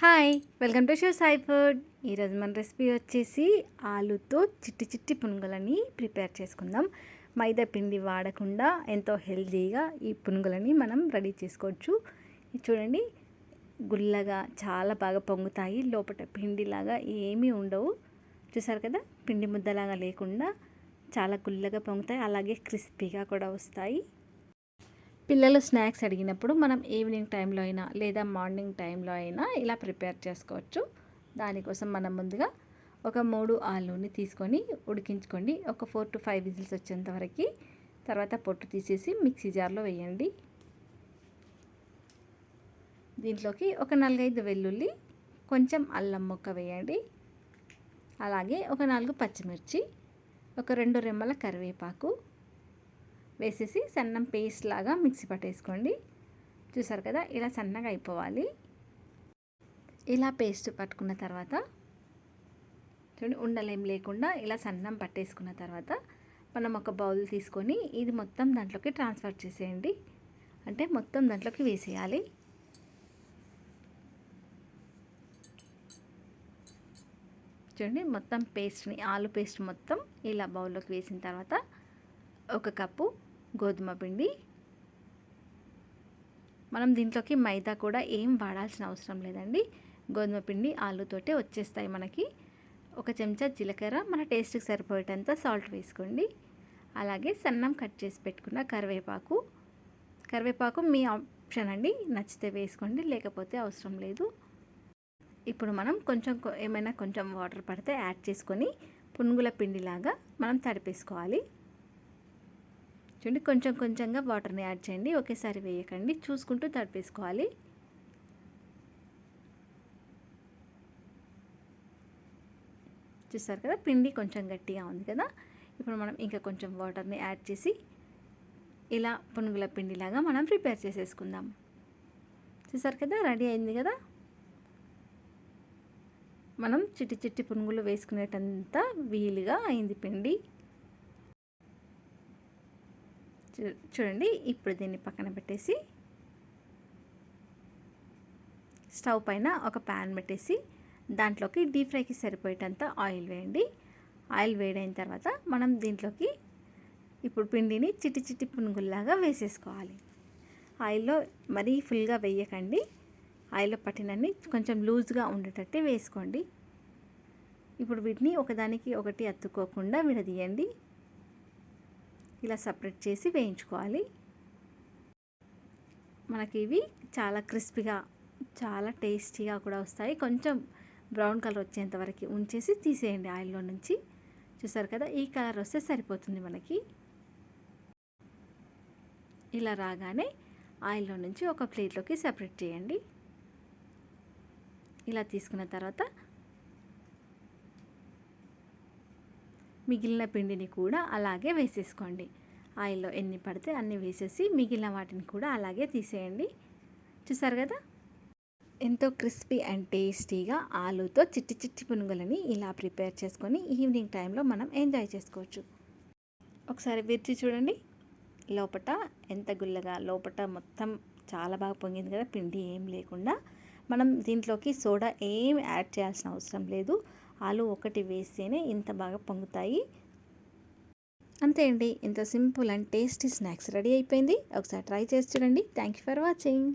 Hi welcome to show Sai food. ఈరోజు మన recipe వచ్చేసి ఆలుతో చిట్టి చిట్టి పునుగులని ప్రిపేర్ చేసుకుందాం. మైదా పిండి వాడకుండా ఎంతో హెల్తీగా ఈ పునుగులని మనం రెడీ చేసుకోవచ్చు. చూడండి గుల్లగా చాలా బాగా పొంగుతాయి. లోపల పిండిలాగా ఏమీ ఉండవు. చూసారు కదా పిండి ముద్దలాగా లేకుండా చాలా గుల్లగా పొంగుతాయి. అలాగే క్రిస్పీగా కూడా వస్తాయి. పిల్లలు స్నాక్స్ అడిగినప్పుడు మనం ఈవినింగ్ టైంలో అయినా లేదా మార్నింగ్ టైంలో అయినా ఇలా ప్రిపేర్ చేసుకోవచ్చు. దానికోసం మనం ముందుగా ఒక మూడు ఆలుని తీసుకొని ఉడికించుకోండి. ఒక ఫోర్ టు ఫైవ్ విజిల్స్ వచ్చేంత వరకు. తర్వాత పొట్టు తీసేసి మిక్సీ జార్లో వేయండి. దీంట్లోకి ఒక నాలుగైదు వెల్లుల్లి కొంచెం అల్లం ముక్క వేయండి. అలాగే ఒక నాలుగు పచ్చిమిర్చి ఒక రెండు రెమ్మల కరివేపాకు వేసేసి సన్నం పేస్ట్ లాగా మిక్సీ పట్టేసుకోండి. చూసారు కదా ఇలా సన్నగా అయిపోవాలి. ఇలా పేస్ట్ పట్టుకున్న తర్వాత చూడండి ఉండలేం లేకుండా ఇలా సన్నం పట్టేసుకున్న తర్వాత మనం ఒక బౌల్ తీసుకొని ఇది మొత్తం దాంట్లోకి ట్రాన్స్ఫర్ చేసేయండి. అంటే మొత్తం దాంట్లోకి వేసేయాలి. చూడండి మొత్తం పేస్ట్ని ఆలు పేస్ట్ మొత్తం ఇలా బౌల్లోకి వేసిన తర్వాత ఒక కప్పు గోధుమ పిండి. మనం దీంట్లోకి మైదా కూడా ఏం వాడాల్సిన అవసరం లేదండి. గోధుమ పిండి ఆలుతోటే వచ్చేస్తాయి మనకి. ఒక చెంచా జీలకర్ర మన టేస్ట్కి సరిపోయేటంత సాల్ట్ వేసుకోండి. అలాగే సన్నం కట్ చేసి పెట్టుకున్న కరివేపాకు. కరివేపాకు మీ ఆప్షన్ అండి. నచ్చితే వేసుకోండి లేకపోతే అవసరం లేదు. ఇప్పుడు మనం కొంచెం ఏమైనా కొంచెం వాటర్ పడితే యాడ్ చేసుకొని పునుగుల పిండిలాగా మనం తడిపేసుకోవాలి. చూడండి కొంచెం కొంచెంగా వాటర్ని యాడ్ చేయండి. ఒకేసారి వేయకండి. చూసుకుంటూ తడిపేసుకోవాలి. చూస్తారు కదా పిండి కొంచెం గట్టిగా ఉంది కదా. ఇప్పుడు మనం ఇంకా కొంచెం వాటర్ని యాడ్ చేసి ఇలా పునుగుల పిండిలాగా మనం ప్రిపేర్ చేసేసుకుందాం. చూసారు కదా రెడీ అయింది కదా. మనం చిట్టి చిట్టి పునుగులు వేసుకునేటంత వీలుగా అయింది పిండి. చూడండి. ఇప్పుడు దీన్ని పక్కన పెట్టేసి స్టవ్ పైన ఒక ప్యాన్ పెట్టేసి దాంట్లోకి డీప్ ఫ్రైకి సరిపోయేటంత ఆయిల్ వేయండి. ఆయిల్ వేడైన తర్వాత మనం దీంట్లోకి ఇప్పుడు పిండిని చిట్టి చిట్టి పునుగుల్లాగా వేసేసుకోవాలి. ఆయిల్లో మరీ ఫుల్గా వేయకండి. ఆయిల్లో పట్టినన్ని కొంచెం లూజ్గా ఉండేటట్టు వేసుకోండి. ఇప్పుడు వీటిని ఒకదానికి ఒకటి అత్తుకోకుండా విడదీయండి. ఇలా సపరేట్ చేసి వేయించుకోవాలి. మనకి ఇవి చాలా క్రిస్పీగా చాలా టేస్టీగా కూడా వస్తాయి. కొంచెం బ్రౌన్ కలర్ వచ్చేంత వరకు ఉంచేసి తీసేయండి ఆయిల్లో నుంచి. చూసారు కదా ఈ కలర్ వస్తే సరిపోతుంది మనకి. ఇలా రాగానే ఆయిల్లో నుంచి ఒక ప్లేట్లోకి సపరేట్ చేయండి. ఇలా తీసుకున్న తర్వాత మిగిలిన పిండిని కూడా అలాగే వేసేసుకోండి. ఆయిల్లో ఎన్ని పడితే అన్ని వేసేసి మిగిలిన వాటిని కూడా అలాగే తీసేయండి. చూసారు కదా? ఎంతో క్రిస్పీ అండ్ టేస్టీగా ఆలుతో చిట్టి చిట్టి పునుగులని ఇలా ప్రిపేర్ చేసుకొని ఈవినింగ్ టైంలో మనం ఎంజాయ్ చేసుకోవచ్చు. ఒకసారి విరిచి చూడండి. లోపట ఎంత గుల్లగా లోపట మొత్తం చాలా బాగా పొంగింది కదా పిండి ఏం లేకుండా. మనం దీంట్లోకి సోడా ఏం యాడ్ చేయాల్సిన అవసరం లేదు. ఆలు ఒకటి వేస్తేనే ఇంత బాగా పొంగుతాయి. అంతే అండి. ఇంత simple and tasty snacks ready అయిపోయింది. ఒకసారి ట్రై చేసి చూడండి. Thank you for watching.